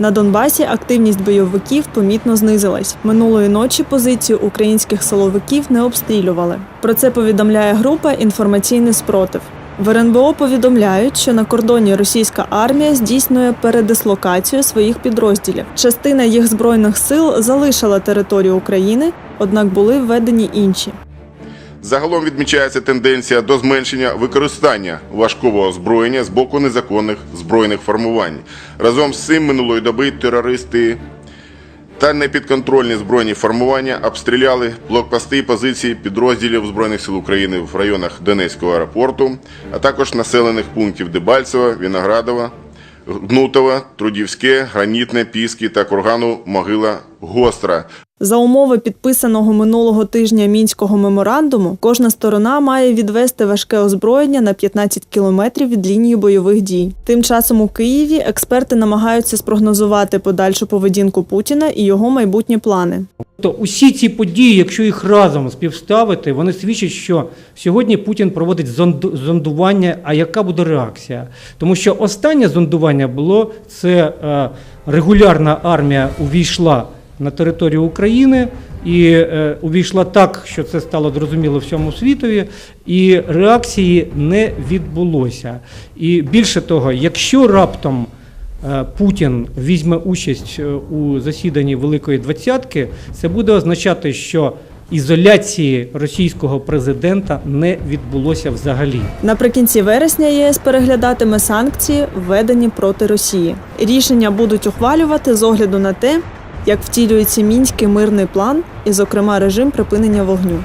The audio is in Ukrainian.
На Донбасі активність бойовиків помітно знизилась. Минулої ночі позицію українських силовиків не обстрілювали. Про це повідомляє група Інформаційний спротив. В РНБО повідомляють, що на кордоні російська армія здійснює передислокацію своїх підрозділів. Частина їх збройних сил залишила територію України, однак були введені інші. Загалом відмічається тенденція до зменшення використання важкого озброєння з боку незаконних збройних формувань. Разом з цим минулої доби терористи та непідконтрольні збройні формування обстріляли блокпости і позиції підрозділів Збройних сил України в районах Донецького аеропорту, а також населених пунктів Дебальцева, Віноградова, Гнутова, Трудівське, Гранітне, Піски та кургану Могила Гостра. За умови підписаного минулого тижня мінського меморандуму, кожна сторона має відвести важке озброєння на 15 кілометрів від лінії бойових дій. Тим часом у Києві експерти намагаються спрогнозувати подальшу поведінку Путіна і його майбутні плани. То усі ці події, якщо їх разом співставити, вони свідчать, що сьогодні Путін проводить зонду- зондування. А яка буде реакція? Тому що останнє зондування було це е, регулярна армія увійшла на територію України і е, увійшла так, що це стало зрозуміло всьому світові, і реакції не відбулося. І більше того, якщо раптом Путін візьме участь е, у засіданні Великої Двадцятки, це буде означати, що ізоляції російського президента не відбулося взагалі. Наприкінці вересня ЄС переглядатиме санкції, введені проти Росії. Рішення будуть ухвалювати з огляду на те, як втілюється мінський мирний план і, зокрема, режим припинення вогню.